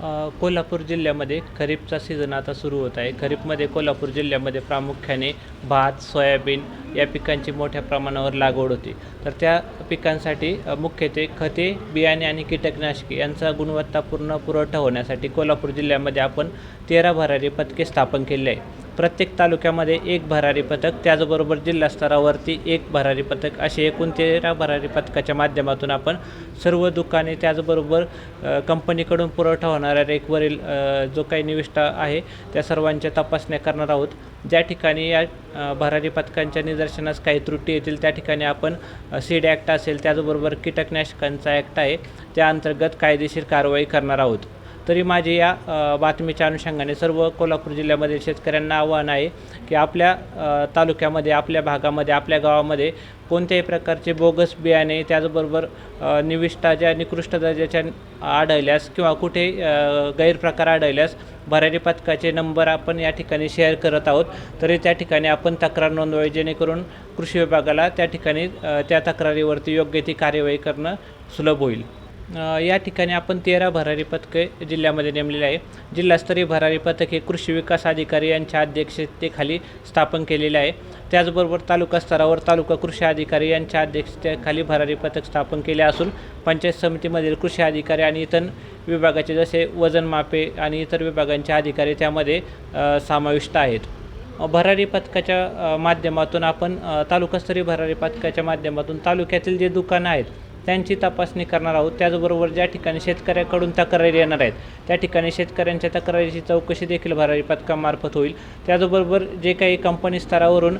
कोल्हापूर जिल्ह्यामध्ये खरीपचा सीझन आता सुरू होत आहे. खरीपमध्ये कोल्हापूर जिल्ह्यामध्ये प्रामुख्याने भात सोयाबीन या पिकांची मोठ्या प्रमाणावर लागवड होते. तर त्या पिकांसाठी मुख्यत्वे खते बियाणे आणि कीटकनाशके यांचा गुणवत्तापूर्ण पुरवठा होण्यासाठी कोल्हापूर जिल्ह्यामध्ये आपण तेरा भरारी पथके स्थापन केले आहे प्रत्येक तालुक्यामध्ये एक भरारी पथक त्याचबरोबर जिल्हा स्तरावरती एक भरारी पथक असे एकूण तेरा भरारी पथकाच्या माध्यमातून आपण सर्व दुकाने त्याचबरोबर कंपनीकडून पुरवठा होणाऱ्या रेकवरील जो काही निविष्ठा आहे त्या सर्वांच्या तपासण्या करणार आहोत. ज्या ठिकाणी या भरारी पथकांच्या निदर्शनास काही त्रुटी येतील त्या ठिकाणी आपण सीड ॲक्ट असेल त्याचबरोबर कीटकनाशकांचा ॲक्ट आहे त्या अंतर्गत कायदेशीर कारवाई करणार आहोत. तरी माझे या बातमीच्या अनुषंगाने सर्व कोल्हापूर जिल्ह्यामधील शेतकऱ्यांना आव्हान आहे की आपल्या तालुक्यामध्ये आपल्या भागामध्ये आपल्या गावामध्ये कोणत्याही प्रकारचे बोगस बियाणे त्याचबरोबर अ, ज्या निकृष्ट दर्जाच्या आढळल्यास किंवा कुठे गैरप्रकार आढळल्यास भरारी पथकाचे नंबर आपण या ठिकाणी शेअर करत आहोत. तरी त्या ठिकाणी आपण तक्रार नोंदवावी जेणेकरून कृषी विभागाला त्या ठिकाणी त्या तक्रारीवरती योग्य ती कार्यवाही करणं सुलभ होईल. या ठिकाणी आपण तेरा भरारी पथके जिल्ह्यामध्ये नेमलेले आहे. जिल्हास्तरीय भरारी पथक हे कृषी विकास अधिकारी यांच्या अध्यक्षतेखाली स्थापन केलेले आहे. त्याचबरोबर तालुका स्तरावर तालुका कृषी अधिकारी यांच्या अध्यक्षतेखाली भरारी पथक स्थापन केले असून पंचायत समितीमधील कृषी अधिकारी आणि इतर विभागाचे जसे वजन मापे आणि इतर विभागांचे अधिकारी त्यामध्ये समाविष्ट आहेत. भरारी पथकाच्या माध्यमातून आपण तालुकास्तरीय भरारी पथकाच्या माध्यमातून तालुक्यातील जे दुकानं आहेत त्यांची तपासणी करणार आहोत. त्याचबरोबर ज्या ठिकाणी शेतकऱ्याकडून तक्रारी येणार आहेत त्या ठिकाणी शेतकऱ्यांच्या तक्रारीची चौकशी देखील भरारी पथकामार्फत होईल. त्याचबरोबर जे काही कंपनी स्तरावरून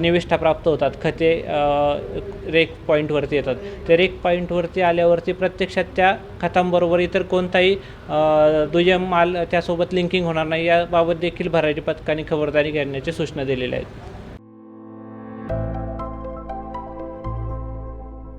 निविष्ठा प्राप्त होतात खते रेक पॉईंटवरती येतात. ते रेक पॉईंटवरती आल्यावरती प्रत्यक्षात त्या खतांबरोबर इतर कोणताही दुय्यम माल त्यासोबत लिंकिंग होणार नाही. याबाबत देखील भरारी पथकाने खबरदारी घेण्याची सूचना दिलेल्या आहेत